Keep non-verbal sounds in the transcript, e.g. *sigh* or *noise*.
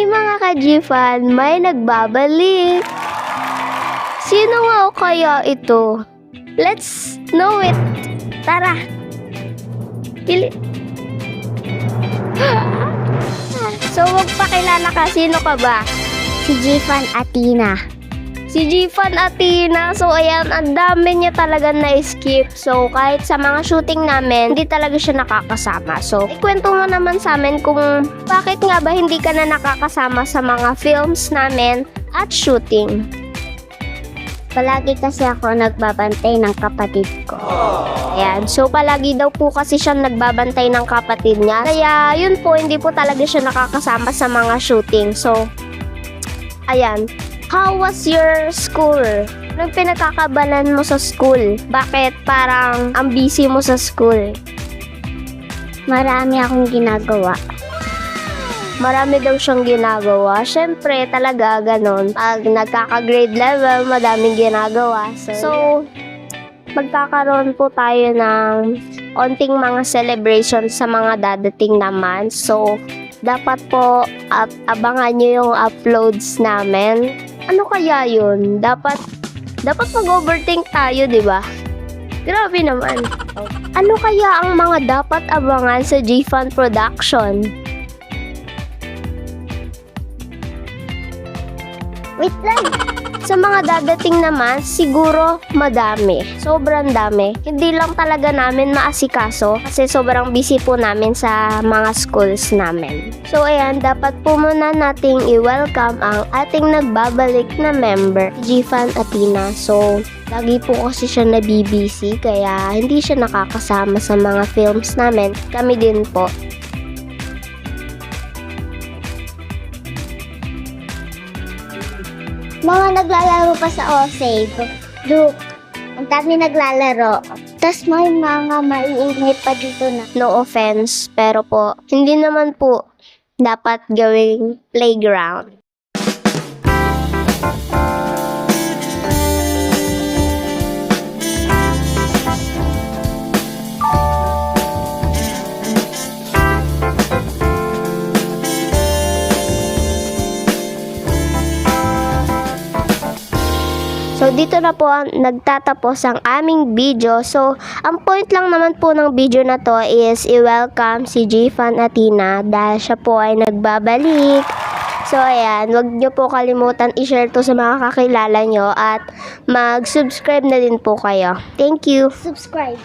Hi mga ka-G-fan, may nagbabalik. Sino nga kaya ito? Let's know it. Tara. Pili. *gasps* so, magpakilala ka. Sino ka ba? Si Jifan Atina. Si G-Fan Atina. So, ayan, ang dami niya talaga na-skip. So, kahit sa mga shooting namin, hindi talaga siya nakakasama. So, ikwento mo naman sa amin kung bakit nga ba hindi ka na nakakasama sa mga films namin at shooting. Palagi kasi ako nagbabantay ng kapatid ko. Ayan. So, palagi daw po kasi siya nagbabantay ng kapatid niya. Kaya, yun po, hindi po talaga siya nakakasama sa mga shooting. So, ayan. How was your school? Anong pinagkakabalan mo sa school? Bakit parang ang busy mo sa school? Marami akong ginagawa. Marami daw siyang ginagawa. Siyempre, talaga ganon. Pag nagkaka-grade level, madaming ginagawa. So, so magkakaroon po tayo ng onting mga celebration sa mga dadating naman. So, dapat po up, abangan nyo yung uploads namin. Ano kaya yun? Dapat, dapat mag-overthink tayo, di ba? Grabe naman. Ano kaya ang mga dapat abangan sa G-Fun Production? Wait lang! Sa mga dadating naman, siguro madami. Sobrang dami. Hindi lang talaga namin maasikaso kasi sobrang busy po namin sa mga schools namin. So ayan, dapat po muna nating i-welcome ang ating nagbabalik na member, G-Fan Atina. So, lagi po kasi siya nabibisi kaya hindi siya nakakasama sa mga films namin. Kami din po. Mga naglalaro pa sa O-Save. Look, ang dami naglalaro. Tapos may mga maiingay pa dito na. No offense, pero po, hindi naman po dapat gawing playground. So, dito na po ang, nagtatapos ang aming video. So, ang point lang naman po ng video na to is i-welcome si Jfan Athena dahil siya po ay nagbabalik. So, ayan, wag nyo po kalimutan i-share to sa mga kakilala nyo at mag-subscribe na din po kayo. Thank you! Subscribe!